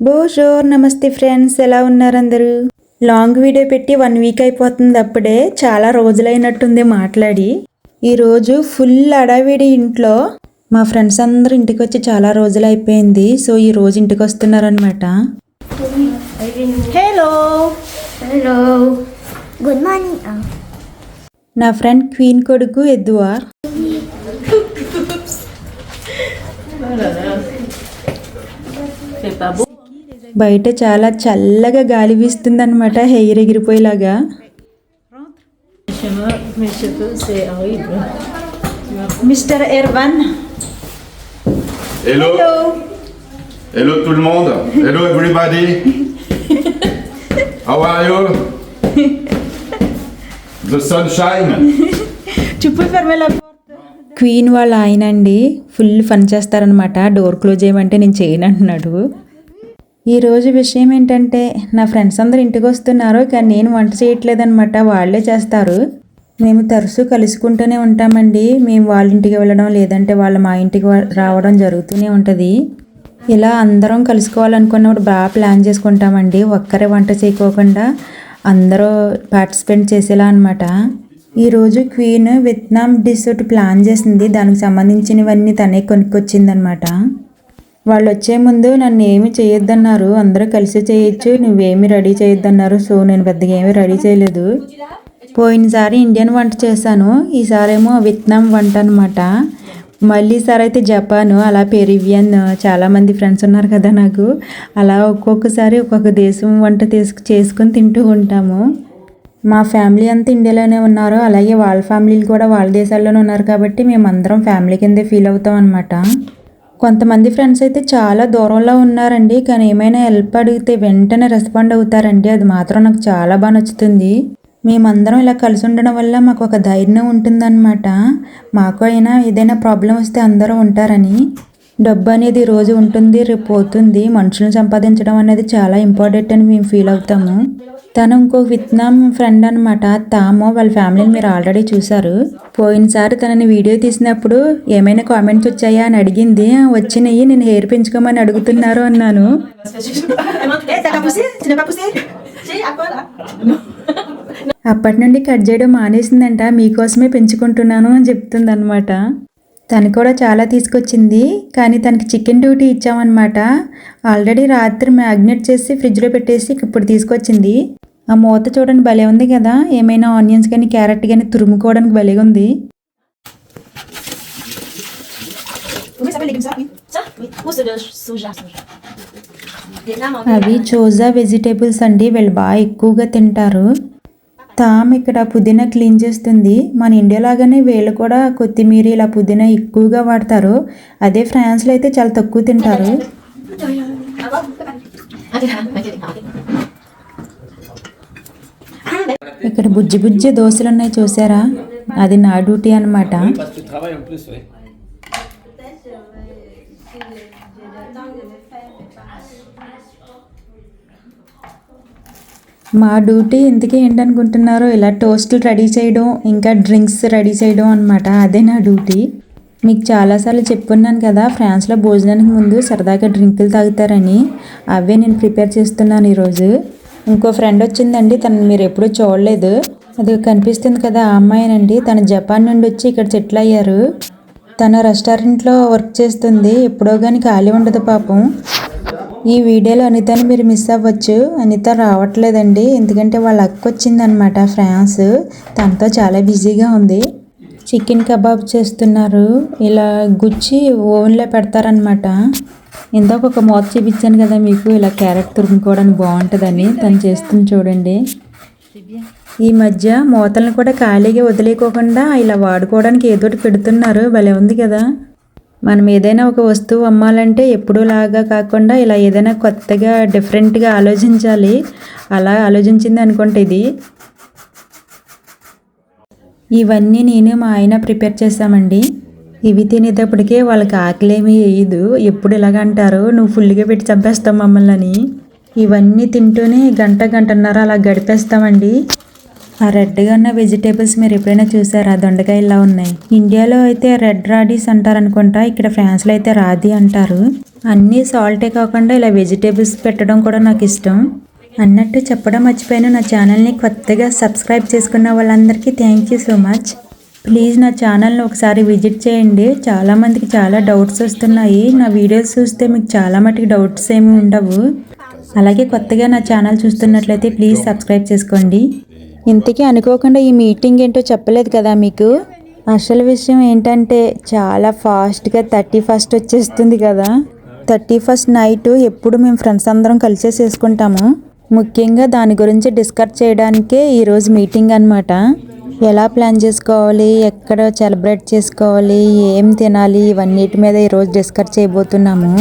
బోషోర్ నమస్తే ఫ్రెండ్స్ ఎలా ఉన్నారు అందరూ లాంగ్ వీడియో పెట్టి వన్ వీక్ అయిపోతుంది అప్పుడే చాలా రోజులైనట్టుంది మాట్లాడి ఈరోజు ఫుల్ అడావిడి ఇంట్లో మా ఫ్రెండ్స్ అందరూ ఇంటికి వచ్చి చాలా రోజులు అయిపోయింది సో ఈ రోజు ఇంటికి వస్తున్నారనమాట హలో. Good morning. Oh. నా ఫ్రెండ్ క్వీన్ కొడుకు ఎద్దువా బయట చాలా చల్లగా గాలి వీస్తుందన్నమాట hair ఎగిరిపోయేలాగా. Mister Erwan Hello. Hello. tout le monde. Hello everybody. How are you? The sunshine. Queen వాళ్ళ ఆయన అండి ఫుల్ ఫన్ చేస్తారనమాట డోర్ క్లోజ్ చేయమంటే నేను చేయను అంటున్నాడు ఈరోజు విషయం ఏంటంటే నా ఫ్రెండ్స్ అందరు ఇంటికి వస్తున్నారు కానీ నేను వంట చేయట్లేదనమాట వాళ్ళే చేస్తారు. మేము తరచూ కలుసుకుంటూనే ఉంటామండి. మేము వాళ్ళ ఇంటికి వెళ్ళడం లేదంటే వాళ్ళు మా ఇంటికి రావడం జరుగుతూనే ఉంటుంది. ఇలా అందరం కలుసుకోవాలనుకున్నప్పుడు బాగా ప్లాన్ చేసుకుంటామండి. ఒక్కరే వంట చేయకోకుండా అందరూ పార్టిసిపేట్ చేసేలా అనమాట ఈరోజు క్వీన్ వియత్నాం డిష్ ఒకటి ప్లాన్ చేసింది. దానికి సంబంధించినవన్నీ తనే కొనుక్కొచ్చిందనమాట వాళ్ళు వచ్చే ముందు నన్ను ఏమి చేయొద్దన్నారు. అందరూ కలిసి చేయొచ్చు. నువ్వేమి రెడీ చేయొద్దన్నారు. సో నేను పెద్దగా ఏమి రెడీ చేయలేదు. పోయినసారి ఇండియన్ వంట చేశాను. ఈసారేమో వియత్నాం వంట అనమాట మళ్ళీ ఈసారి అయితే జపాను. అలా పెరివియన్ చాలామంది ఫ్రెండ్స్ ఉన్నారు కదా నాకు. అలా ఒక్కొక్కసారి ఒక్కొక్క దేశం వంట తీసుకు చేసుకొని తింటూ ఉంటాము. మా ఫ్యామిలీ అంతా ఇండియాలోనే ఉన్నారు. అలాగే వాళ్ళ ఫ్యామిలీలు కూడా వాళ్ళ దేశాల్లోనే ఉన్నారు కాబట్టి మేమందరం ఫ్యామిలీ కిందే ఫీల్ అవుతాం అనమాట కొంతమంది ఫ్రెండ్స్ అయితే చాలా దూరంలో ఉన్నారండి. కానీ ఏమైనా హెల్ప్ అడిగితే వెంటనే రెస్పాండ్ అవుతారండి. అది మాత్రం నాకు చాలా బాగా నచ్చుతుంది. మేమందరం ఇలా కలిసి ఉండడం వల్ల మాకు ఒక ధైర్యం ఉంటుందన్నమాట. మాకు అయినా ఏదైనా ప్రాబ్లం వస్తే అందరూ ఉంటారని. డబ్బు అనేది రోజు ఉంటుంది రేపు పోతుంది. మనుషులను సంపాదించడం అనేది చాలా ఇంపార్టెంట్ అని మేము ఫీల్ అవుతాము. తను ఇంకో వియత్నాం ఫ్రెండ్ అనమాట తాము వాళ్ళ ఫ్యామిలీని మీరు ఆల్రెడీ చూశారు. పోయినసారి తనని వీడియో తీసినప్పుడు ఏమైనా కామెంట్స్ వచ్చాయా అని అడిగింది. వచ్చినాయి నేను హెయిర్ పెంచుకోమని అడుగుతున్నారు అన్నాను. అప్పటి నుండి కట్ చేయడం మానేసిందంట. మీకోసమే పెంచుకుంటున్నాను అని చెప్తుంది అనమాట తను కూడా చాలా తీసుకొచ్చింది. కానీ తనకి చికెన్ డ్యూటీ ఇచ్చామన్నమాట. ఆల్రెడీ రాత్రి మ్యాగ్నెట్ చేసి ఫ్రిడ్జ్లో పెట్టేసి ఇప్పుడు తీసుకొచ్చింది. ఆ మూత చూడండి భలే ఉంది కదా. ఏమైనా ఆనియన్స్ కానీ క్యారెట్ కానీ తురుముకోవడానికి భలే ఉంది. అవి చోజా వెజిటేబుల్స్ అండి. వీళ్ళు బాగా ఎక్కువగా తింటారు. తామ్ ఇక్కడ పుదీనా క్లీన్ చేస్తుంది. మన ఇండియా లాగానే వీళ్ళు కూడా కొత్తిమీర ఇలా పుదీనా ఎక్కువగా వాడతారు. అదే ఫ్రాన్స్లో అయితే చాలా తక్కువ తింటారు. ఇక్కడ బుజ్జి బుజ్జి దోశలు ఉన్నాయి చూసారా? అది నా డ్యూటీ అనమాట మా డ్యూటీ ఇంతకీ ఏంటనుకుంటున్నారో? ఇలా టోస్ట్లు రెడీ చేయడం ఇంకా డ్రింక్స్ రెడీ చేయడం అనమాట అదే నా డ్యూటీ. మీకు చాలాసార్లు చెప్పున్నాను కదా ఫ్రాన్స్లో భోజనానికి ముందు సరదాగా డ్రింకులు తాగుతారని. అవే నేను ప్రిపేర్ చేస్తున్నాను ఈరోజు. ఇంకో ఫ్రెండ్ వచ్చిందండి తనని మీరు ఎప్పుడూ చూడలేదు. అది కనిపిస్తుంది కదా ఆ అమ్మాయినండి. తను జపాన్ నుండి వచ్చి ఇక్కడ సెటిల్ అయ్యారు. తన రెస్టారెంట్లో వర్క్ చేస్తుంది. ఎప్పుడో కానీ ఖాళీ ఉండదు పాపం. ఈ వీడియోలో అనితని మీరు మిస్ అవ్వచ్చు. అనిత రావట్లేదండి. ఎందుకంటే వాళ్ళ అక్క వచ్చిందనమాట ఫ్రాన్స్. తనతో చాలా బిజీగా ఉంది. చికెన్ కబాబ్ చేస్తున్నారు. ఇలా గుచ్చి ఓవెన్లో పెడతారనమాట ఇందాక ఒక మూత చూపించాను కదా మీకు ఇలా క్యారెట్ తురుముకోవడానికి బాగుంటుందని తను చేస్తుంది చూడండి. ఈ మధ్య మూతలను కూడా ఖాళీగా వదిలేకోకుండా ఇలా వాడుకోవడానికి ఏదో ఒకటి పెడుతున్నారు. భలే ఉంది కదా. మనం ఏదైనా ఒక వస్తువు అమ్మాలంటే ఎప్పుడూ లాగా కాకుండా ఇలా ఏదైనా కొత్తగా డిఫరెంట్గా ఆలోచించాలి. అలా ఆలోచించింది అనుకుంటే ఇది ఇవన్నీ నేను మా ఆయన ప్రిపేర్ చేశామండి. ఇవి తినేటప్పటికే వాళ్ళకి ఆకలేమీ వేయదు. ఎప్పుడు ఇలాగ అంటారు నువ్వు ఫుల్గా పెట్టి చంపేస్తావు మమ్మల్ని అని ఇవన్నీ తింటూనే గంట గంటన్నర అలా గడిపేస్తామండి. ఆ రెడ్గా ఉన్న వెజిటేబుల్స్ మీరు ఎప్పుడైనా చూసారా? దొండకాయ ఇలా ఉన్నాయి. ఇండియాలో అయితే రెడ్ రాడీస్ అంటారు అనుకుంటా ఇక్కడ ఫ్రాన్స్లో అయితే రాది అంటారు. అన్నీ సాల్టే కాకుండా ఇలా వెజిటేబుల్స్ పెట్టడం కూడా నాకు ఇష్టం. అన్నట్టు చెప్పడం మర్చిపోయాను. నా ఛానల్ని కొత్తగా సబ్స్క్రైబ్ చేసుకున్న వాళ్ళందరికీ thank you so much. Please నా ఛానల్ని ఒకసారి విజిట్ చేయండి. చాలామందికి చాలా డౌట్స్ వస్తున్నాయి. నా వీడియోస్ చూస్తే మీకు చాలా మటుకు డౌట్స్ ఏమి ఉండవు. అలాగే కొత్తగా నా ఛానల్ చూస్తున్నట్లయితే ప్లీజ్ సబ్స్క్రైబ్ చేసుకోండి. ఇంతకీ అనుకోకుండా ఈ మీటింగ్ ఏంటో చెప్పలేదు కదా మీకు? అసలు విషయం ఏంటంటే చాలా ఫాస్ట్గా థర్టీ ఫస్ట్ వచ్చేస్తుంది కదా. థర్టీ ఫస్ట్ నైట్ ఎప్పుడు మేము ఫ్రెండ్స్ అందరం కలిసే చేసుకుంటాము ముఖ్యంగా దాని గురించి డిస్కస్ చేయడానికే ఈరోజు మీటింగ్ అనమాట ఎలా ప్లాన్ చేసుకోవాలి ఎక్కడ సెలబ్రేట్ చేసుకోవాలి ఏం తినాలి ఇవన్నిటి మీద ఈరోజు డిస్కస్ చేయబోతున్నాము.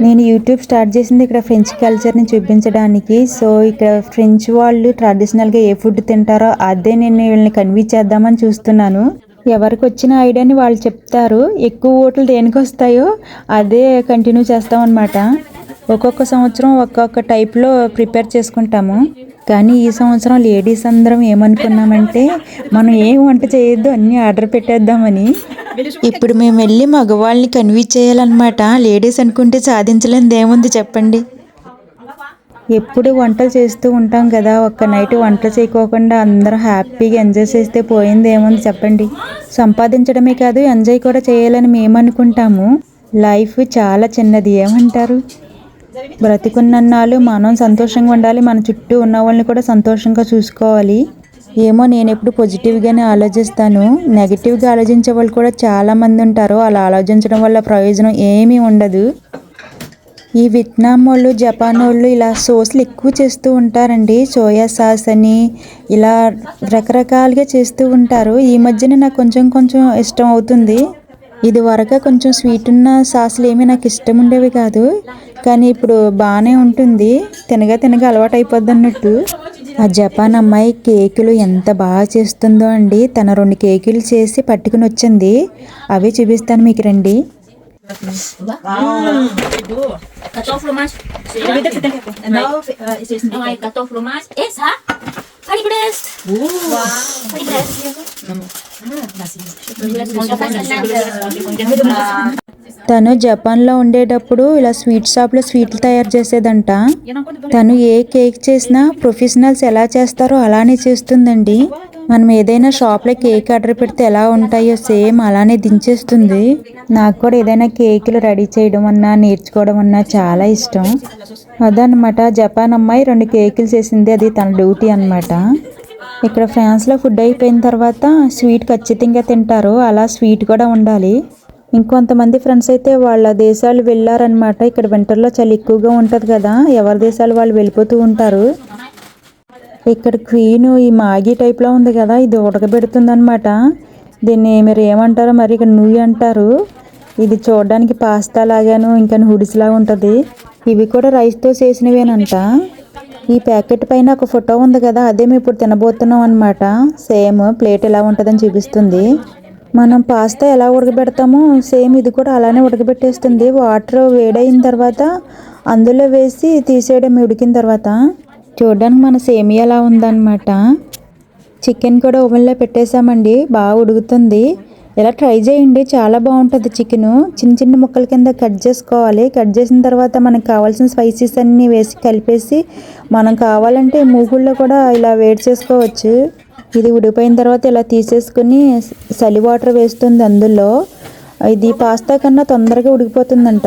నేను యూట్యూబ్ స్టార్ట్ చేసింది ఇక్కడ ఫ్రెంచ్ కల్చర్ని చూపించడానికి. సో ఇక్కడ ఫ్రెంచ్ వాళ్ళు ట్రెడిషనల్గా ఏ ఫుడ్ తింటారో అదే నేను వీళ్ళని కన్వీన్స్ చేద్దామని చూస్తున్నాను. ఎవరికి వచ్చిన ఐడియాని వాళ్ళు చెప్తారు. ఎక్కువ ఓట్లు దేనికి వస్తాయో అదే కంటిన్యూ చేస్తామన్నమాట. ఒక్కొక్క సంవత్సరం ఒక్కొక్క టైప్లో ప్రిపేర్ చేసుకుంటాము. కానీ ఈ సంవత్సరం లేడీస్ అందరం ఏమనుకున్నామంటే మనం ఏం వంట చేయొద్దు అన్నీ ఆర్డర్ పెట్టేద్దామని. ఇప్పుడు మేము వెళ్ళి మగవాళ్ళని కన్విన్స్ చేయాలన్నమాట. లేడీస్ అనుకుంటే సాధించలేనిది ఏముంది చెప్పండి? ఎప్పుడు వంటలు చేస్తూ ఉంటాం కదా ఒక్క నైట్ వంట చేయకోకుండా అందరం హ్యాపీగా ఎంజాయ్ చేస్తే పోయింది ఏముంది చెప్పండి? సంపాదించడమే కాదు ఎంజాయ్ కూడా చేయాలని మేము అనుకుంటాము లైఫ్ చాలా చిన్నది ఏమంటారు? బ్రతికున్నన్నాళ్ళు మనం సంతోషంగా ఉండాలి మన చుట్టూ ఉన్న వాళ్ళని కూడా సంతోషంగా చూసుకోవాలి. ఏమో నేను ఎప్పుడు పాజిటివ్గానే ఆలోచిస్తాను. నెగిటివ్గా ఆలోచించే వాళ్ళు కూడా చాలామంది ఉంటారు. అలా ఆలోచించడం వల్ల ప్రయోజనం ఏమీ ఉండదు. ఈ వియత్నాం వాళ్ళు జపాన్ వాళ్ళు ఇలా సోస్లు ఎక్కువ చేస్తూ ఉంటారండి. సోయా సాస్ అని ఇలా రకరకాలుగా చేస్తూ ఉంటారు. ఈ మధ్యన నాకు కొంచెం కొంచెం ఇష్టం అవుతుంది. ఇది వరకు కొంచెం స్వీట్ ఉన్న సాసులు ఏమీ నాకు ఇష్టం ఉండేవి కాదు. కానీ ఇప్పుడు బాగానే ఉంటుంది. తినగా తినగా అలవాటు అయిపోద్ది అన్నట్టు. ఆ జపాన్ అమ్మాయి కేకులు ఎంత బాగా చేస్తుందో అండి. తన రెండు కేకులు చేసి పట్టుకుని వచ్చింది. అవి చూపిస్తాను మీకు రండి. తను జపాన్లో ఉండేటప్పుడు ఇలా స్వీట్ షాప్లో స్వీట్లు తయారు చేసేదంట. తను ఏ కేక్ చేసినా ప్రొఫెషనల్స్ ఎలా చేస్తారో అలానే చేస్తుందండి. మనం ఏదైనా షాప్లో కేక్ ఆర్డర్ పెడితే ఎలా ఉంటాయో సేమ్ అలానే దించేస్తుంది. నాకు కూడా ఏదైనా కేకులు రెడీ చేయడం అన్నా నేర్చుకోవడం అన్నా చాలా ఇష్టం. అదనమాట జపాన్ అమ్మాయి రెండు కేకులు చేసింది అది తన డ్యూటీ అన్నమాట. ఇక్కడ ఫ్రాన్స్లో ఫుడ్ అయిపోయిన తర్వాత స్వీట్ ఖచ్చితంగా తింటారు. అలా స్వీట్ కూడా ఉండాలి. ఇంకొంతమంది ఫ్రెండ్స్ అయితే వాళ్ళ దేశాలు వెళ్ళారనమాట ఇక్కడ వింటర్లో చాలా ఎక్కువగా ఉంటుంది కదా ఎవరి దేశాలు వాళ్ళు వెళ్ళిపోతూ ఉంటారు. ఇక్కడ క్వీన్ ఈ మాగి టైప్లో ఉంది కదా ఇది ఉడకబెడుతుంది అనమాట దీన్ని మీరు ఏమంటారో మరి ఇక్కడ నూయి అంటారు. ఇది చూడడానికి పాస్తా లాగాను ఇంకా నూడిల్స్ లాగా ఉంటుంది. ఇవి కూడా రైస్తో చేసినవేనంట. ఈ ప్యాకెట్ పైన ఒక ఫోటో ఉంది కదా అదే మేము ఇప్పుడు తినబోతున్నాం అనమాట సేమ్ ప్లేట్ ఎలా ఉంటుందని చూపిస్తుంది. మనం పాస్తా ఎలా ఉడకబెడతామో సేమ్ ఇది కూడా అలానే ఉడకబెట్టేస్తుంది. వాటర్ వేడైన తర్వాత అందులో వేసి తీసేయడం ఉడికిన తర్వాత చూడడానికి మన సేమియాలా ఉందన్నమాట. చికెన్ కూడా ఓవెన్లో పెట్టేశామండి బాగా ఉడుకుతుంది. ఇలా ట్రై చేయండి. చాలా బాగుంటుంది చికెను చిన్న చిన్న ముక్కల కింద కట్ చేసుకోవాలి. కట్ చేసిన తర్వాత మనకు కావాల్సిన స్పైసీస్ అన్నీ వేసి కలిపేసి మనం కావాలంటే మూగుల్లో కూడా ఇలా వేడి చేసుకోవచ్చు. ఇది ఉడిపోయిన తర్వాత ఇలా తీసేసుకుని చలి వాటర్ వేస్తుంది అందులో. ఇది పాస్తా కన్నా తొందరగా ఉడికిపోతుందంట.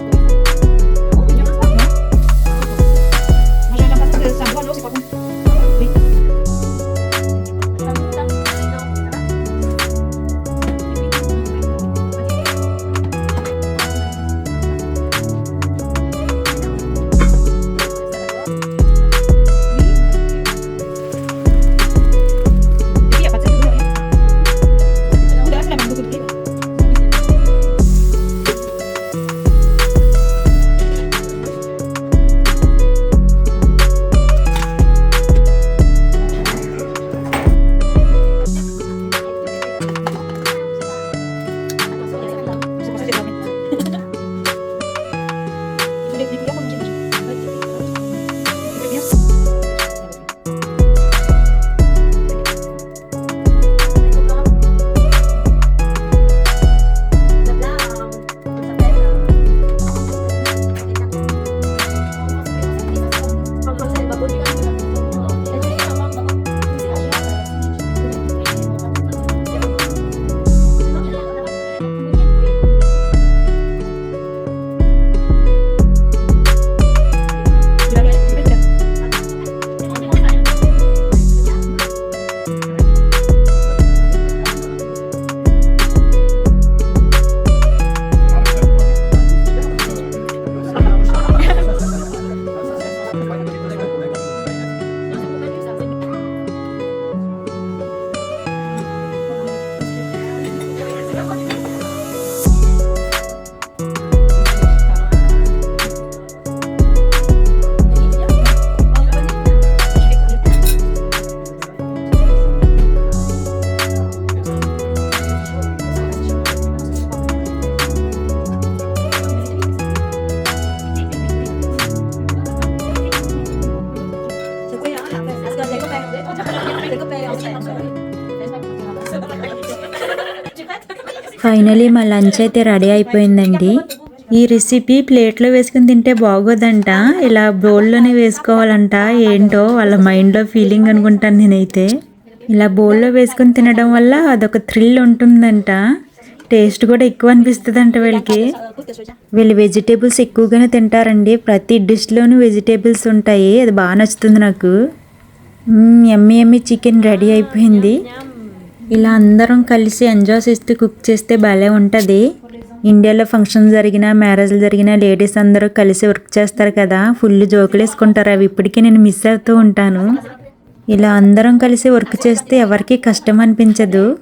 finally మా లంచ్ అయితే రెడీ అయిపోయిందండి. ఈ రెసిపీ ప్లేట్లో వేసుకుని తింటే బాగోదంట. ఇలా బౌల్లోనే వేసుకోవాలంట. ఏంటో వాళ్ళ మైండ్లో ఫీలింగ్ అనుకుంటాను నేనైతే. ఇలా బౌల్లో వేసుకుని తినడం వల్ల అదొక థ్రిల్ ఉంటుందంట. టేస్ట్ కూడా ఎక్కువ అనిపిస్తుందంట వీళ్ళకి. వీళ్ళు వెజిటేబుల్స్ ఎక్కువగానే తింటారండి. ప్రతి డిష్లోనూ వెజిటేబుల్స్ ఉంటాయి. అది బాగా నచ్చుతుంది నాకు. ఎమ్మి ఎమ్మి చికెన్ రెడీ అయిపోయింది. ఇలా అందరం కలిసి ఎంజాయ్ చేస్తూ కుక్ చేస్తే భలే ఉంటుంది. ఇండియాలో ఫంక్షన్ జరిగినా మ్యారేజ్లు జరిగినా లేడీస్ అందరూ కలిసి వర్క్ చేస్తారు కదా. ఫుల్ జోకులు వేసుకుంటారు. అవి ఇప్పటికీ నేను మిస్ అవుతూ ఉంటాను. ఇలా అందరం కలిసి వర్క్ చేస్తే ఎవరికీ కష్టం అనిపించదు.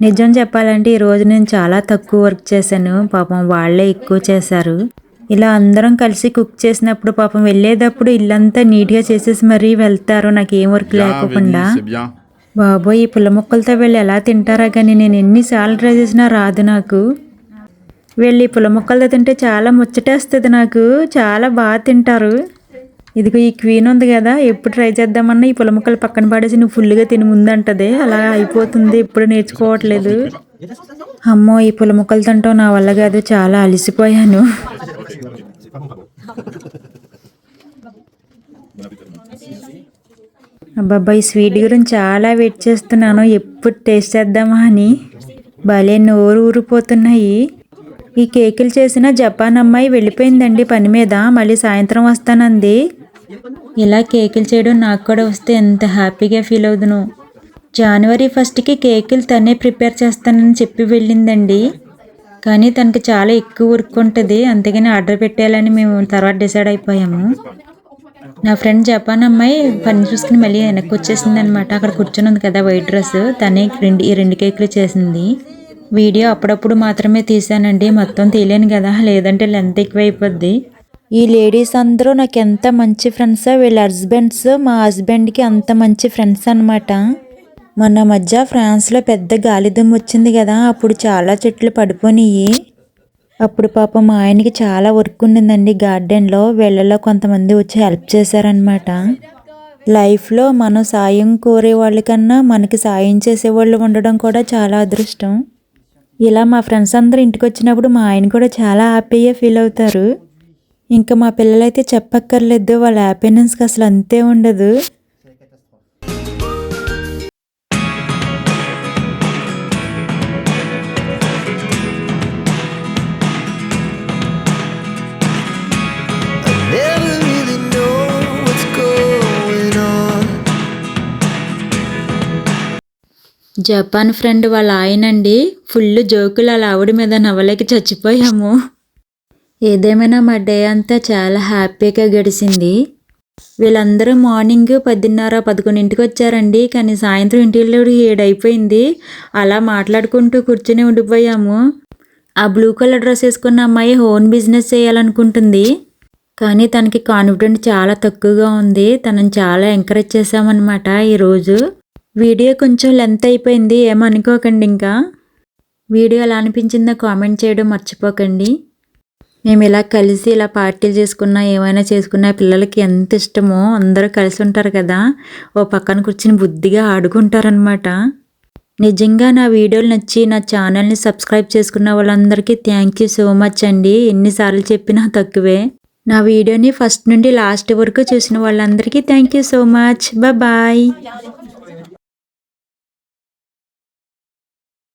నిజం చెప్పాలంటే ఈరోజు నేను చాలా తక్కువ వర్క్ చేశాను. పాపం వాళ్ళే ఎక్కువ చేశారు. ఇలా అందరం కలిసి కుక్ చేసినప్పుడు పాపం వెళ్ళేటప్పుడు ఇల్లంతా నీట్గా చేసేసి మరీ వెళ్తారు. నాకు ఏం వర్క్ bien. బాబోయ్ ఈ పుల్ల మొక్కలతో వీళ్ళు ఎలా తింటారా కానీ నేను ఎన్నిసార్లు ట్రై చేసినా రాదు నాకు. వీళ్ళు ఈ పుల్ల మొక్కలతో తింటే చాలా ముచ్చటేస్తుంది నాకు. చాలా బాగా తింటారు. ఇదిగో ఈ క్వీన్ ఉంది కదా ఎప్పుడు ట్రై చేద్దామన్నా ఈ పుల్ల మొక్కలు పక్కన పడేసి నువ్వు ఫుల్గా తిని ముందంటది. అలా అయిపోతుంది ఎప్పుడు నేర్చుకోవట్లేదు. అమ్మో ఈ పుల్ల మొక్కలు తింటాం నా వల్ల కాదు చాలా అలసిపోయాను. అబ్బాబ్బా ఈ స్వీట్ గురించి చాలా వెయిట్ చేస్తున్నాను. ఎప్పుడు టేస్ట్ చేద్దామా అని భలే నోరు ఊరిపోతున్నాయి. ఈ కేకులు చేసిన జపాన్ అమ్మాయి వెళ్ళిపోయిందండి పని మీద. మళ్ళీ సాయంత్రం వస్తానంది. ఇలా కేకులు చేయడం నాకు కూడా వస్తే ఎంత హ్యాపీగా ఫీల్ అవుదును. జనవరి ఫస్ట్కి కేకులు తనే ప్రిపేర్ చేస్తానని చెప్పి వెళ్ళిందండి. కానీ తనకు చాలా ఎక్కువ వర్క్ ఉంటుంది. అందుకని ఆర్డర్ పెట్టేయాలని మేము తర్వాత డిసైడ్ అయిపోయాము. నా ఫ్రెండ్ జపాన్ అమ్మాయి పని చూసుకుని మళ్ళీ వెనక్కి వచ్చేసింది అనమాట అక్కడ కూర్చొని ఉంది కదా వైట్ డ్రెస్. తనే రెండు ఈ రెండు కేకులు చేసింది. వీడియో అప్పుడప్పుడు మాత్రమే తీసానండి మొత్తం తీయలేను కదా. లేదంటే లెంత్ ఎక్కువ అయిపోద్ది ఈ లేడీస్ అందరూ నాకు ఎంత మంచి ఫ్రెండ్స్ వీళ్ళ హస్బెండ్స్ మా హస్బెండ్కి అంత మంచి ఫ్రెండ్స్ అనమాట మొన్న మధ్య ఫ్రాన్స్లో పెద్ద గాలిదుమ్ము వచ్చింది కదా. అప్పుడు చాలా చెట్లు పడిపోయినాయి. అప్పుడు పాపం మా ఆయనకి చాలా వర్క్ ఉండిందండి గార్డెన్లో. వీళ్ళలో కొంతమంది వచ్చి హెల్ప్ చేశారనమాట లైఫ్లో మనం సాయం కోరే వాళ్ళకన్నా మనకి సాయం చేసేవాళ్ళు ఉండడం కూడా చాలా అదృష్టం. ఇలా మా ఫ్రెండ్స్ అందరూ ఇంటికి వచ్చినప్పుడు మా ఆయన కూడా చాలా హ్యాపీగా ఫీల్ అవుతారు. ఇంకా మా పిల్లలైతే చెప్పక్కర్లేదు వాళ్ళ హ్యాపీనెస్కి అసలు అంతే ఉండదు. జపాన్ ఫ్రెండ్ వాళ్ళ ఆయనండి ఫుల్ జోకులు అలా ఆవిడ మీద నవ్వలేక చచ్చిపోయాము. ఏదేమైనా మా డే అంతా చాలా హ్యాపీగా గడిచింది వీళ్ళందరూ మార్నింగ్ పదిన్నర పదకొండింటికి వచ్చారండి కానీ సాయంత్రం ఇంటిలో ఏడైపోయింది. అలా మాట్లాడుకుంటూ కూర్చుని ఉండిపోయాము. ఆ బ్లూ కలర్ డ్రెస్ వేసుకున్న అమ్మాయి హోన్ బిజినెస్ చేయాలనుకుంటుంది. కానీ తనకి కాన్ఫిడెంట్ చాలా తక్కువగా ఉంది. తనని చాలా ఎంకరేజ్ చేసామన్నమాట ఈరోజు. వీడియో కొంచెం లెంత్ అయిపోయింది ఏమనుకోకండి ఇంకా. వీడియో ఎలా అనిపించిందో కామెంట్ చేయడం మర్చిపోకండి. మేము ఇలా కలిసి ఇలా పార్టీలు చేసుకున్నా ఏమైనా చేసుకున్నా పిల్లలకి ఎంత ఇష్టమో అందరూ కలిసి ఉంటారు కదా. ఓ పక్కన కూర్చుని బుద్ధిగా ఆడుకుంటారనమాట నిజంగా నా వీడియోలు నచ్చి నా ఛానల్ని సబ్స్క్రైబ్ చేసుకున్న వాళ్ళందరికీ థ్యాంక్ యూ సో మచ్ అండి. ఎన్నిసార్లు చెప్పినా తక్కువే. నా వీడియోని ఫస్ట్ నుండి లాస్ట్ వరకు చూసిన వాళ్ళందరికీ thank you so much bye